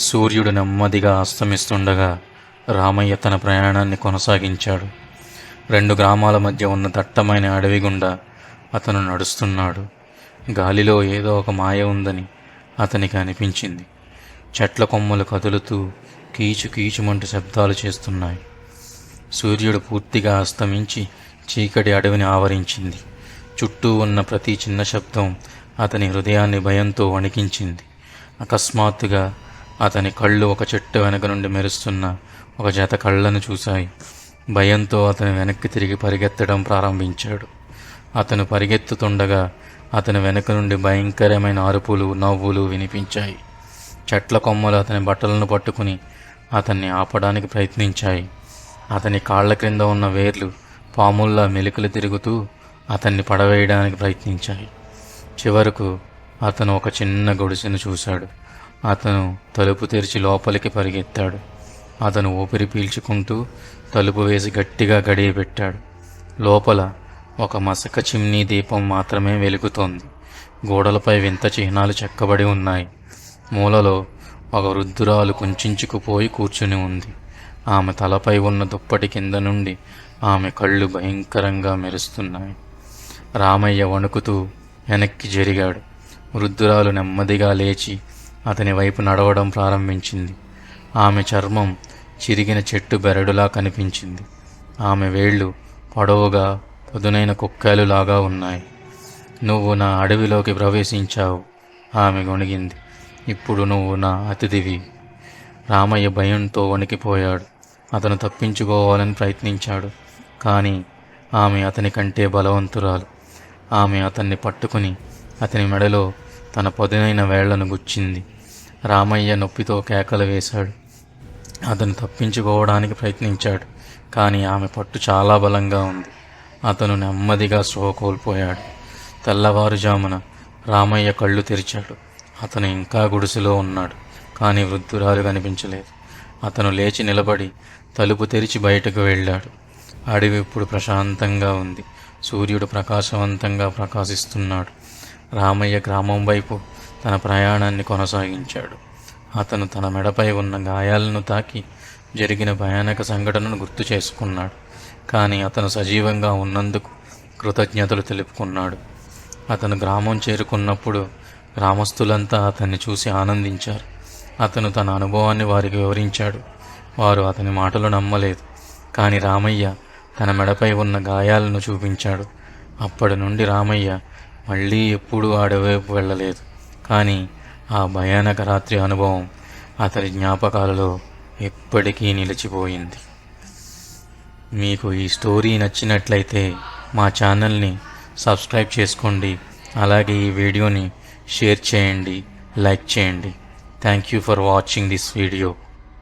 సూర్యుడు నెమ్మదిగా అస్తమిస్తుండగా రామయ్య తన ప్రయాణాన్ని కొనసాగించాడు. రెండు గ్రామాల మధ్య ఉన్న దట్టమైన అడవి గుండా అతను నడుస్తున్నాడు. గాలిలో ఏదో ఒక మాయ ఉందని అతనికి అనిపించింది. చెట్ల కొమ్మలు కదులుతూ కీచు కీచుమంటూ శబ్దాలు చేస్తున్నాయి. సూర్యుడు పూర్తిగా అస్తమించి చీకటి అడవిని ఆవరించింది. చుట్టూ ఉన్న ప్రతి చిన్న శబ్దం అతని హృదయాన్ని భయంతో వణికించింది. అకస్మాత్తుగా అతని కళ్ళు ఒక చెట్టు వెనక నుండి మెరుస్తున్న ఒక జత కళ్ళను చూశాయి. భయంతో అతను వెనక్కి తిరిగి పరిగెత్తడం ప్రారంభించాడు. అతను పరిగెత్తుతుండగా అతని వెనక నుండి భయంకరమైన అరుపులు నవ్వులు వినిపించాయి. చెట్ల కొమ్మలు అతని బట్టలను పట్టుకుని అతన్ని ఆపడానికి ప్రయత్నించాయి. అతని కాళ్ళ క్రింద ఉన్న వేర్లు పాముల్లా మెలికలు తిరుగుతూ అతన్ని పడవేయడానికి ప్రయత్నించాయి. చివరకు అతను ఒక చిన్న గొడిసెను చూశాడు. అతను తలుపు తెరిచి లోపలికి పరిగెత్తాడు. అతను ఊపిరి పీల్చుకుంటూ తలుపు వేసి గట్టిగా గడియ పెట్టాడు. లోపల ఒక మసక చిమ్నీ దీపం మాత్రమే వెలుగుతోంది. గోడలపై వింత చిహ్నాలు చెక్కబడి ఉన్నాయి. మూలలో ఒక వృద్ధురాలు కుంచుకుపోయి కూర్చుని ఉంది. ఆమె తలపై ఉన్న దుప్పటి కింద నుండి ఆమె కళ్ళు భయంకరంగా మెరుస్తున్నాయి. రామయ్య వణుకుతూ వెనక్కి జరిగాడు. వృద్ధురాలు నెమ్మదిగా లేచి అతని వైపు నడవడం ప్రారంభించింది. ఆమె చర్మం చిరిగిన చెట్టు బెరడులా కనిపించింది. ఆమె వేళ్ళు పొడవుగా పదునైన కుక్కాలులాగా ఉన్నాయి. నువ్వు నా అడవిలోకి ప్రవేశించావు ఆమె గొణిగింది. ఇప్పుడు నువ్వు నా అతిథివి. రామయ్య భయంతో వణికిపోయాడు. అతను తప్పించుకోవాలని ప్రయత్నించాడు కానీ ఆమె అతని కంటే బలవంతురాలు. ఆమె అతన్ని పట్టుకుని అతని మెడలో తన పదునైన వేళ్ళను గుచ్చింది. రామయ్య నొప్పితో కేకలు వేశాడు. అతను తప్పించుకోవడానికి ప్రయత్నించాడు కానీ ఆమె పట్టు చాలా బలంగా ఉంది. అతను నెమ్మదిగా స్పృహ కోల్పోయాడు. తెల్లవారుజామున రామయ్య కళ్ళు తెరిచాడు. అతను ఇంకా గుడిసెలో ఉన్నాడు కానీ వృద్ధురాలు కనిపించలేదు. అతను లేచి నిలబడి తలుపు తెరిచి బయటకు వెళ్ళాడు. అడవి ఇప్పుడు ప్రశాంతంగా ఉంది. సూర్యుడు ప్రకాశవంతంగా ప్రకాశిస్తున్నాడు. రామయ్య గ్రామం వైపు తన ప్రయాణాన్ని కొనసాగించాడు. అతను తన మెడపై ఉన్న గాయాలను తాకి జరిగిన భయానక సంఘటనను గుర్తు చేసుకున్నాడు. కానీ అతను సజీవంగా ఉన్నందుకు కృతజ్ఞతలు తెలుపుకున్నాడు. అతను గ్రామం చేరుకున్నప్పుడు గ్రామస్తులంతా అతన్ని చూసి ఆనందించారు. అతను తన అనుభవాన్ని వారికి వివరించాడు. వారు అతని మాటలు నమ్మలేదు. కానీ రామయ్య తన మెడపై ఉన్న గాయాలను చూపించాడు. అప్పటి నుండి రామయ్య మళ్ళీ ఎప్పుడూ అడవైపు వెళ్ళలేదు. కానీ ఆ భయానక రాత్రి అనుభవం అతని జ్ఞాపకాలలో ఎప్పటికీ నిలిచిపోయింది. మీకు ఈ స్టోరీ నచ్చినట్లయితే మా ఛానల్ని సబ్స్క్రైబ్ చేసుకోండి. అలాగే ఈ వీడియోని షేర్ చేయండి లైక్ చేయండి. Thank you for watching this video.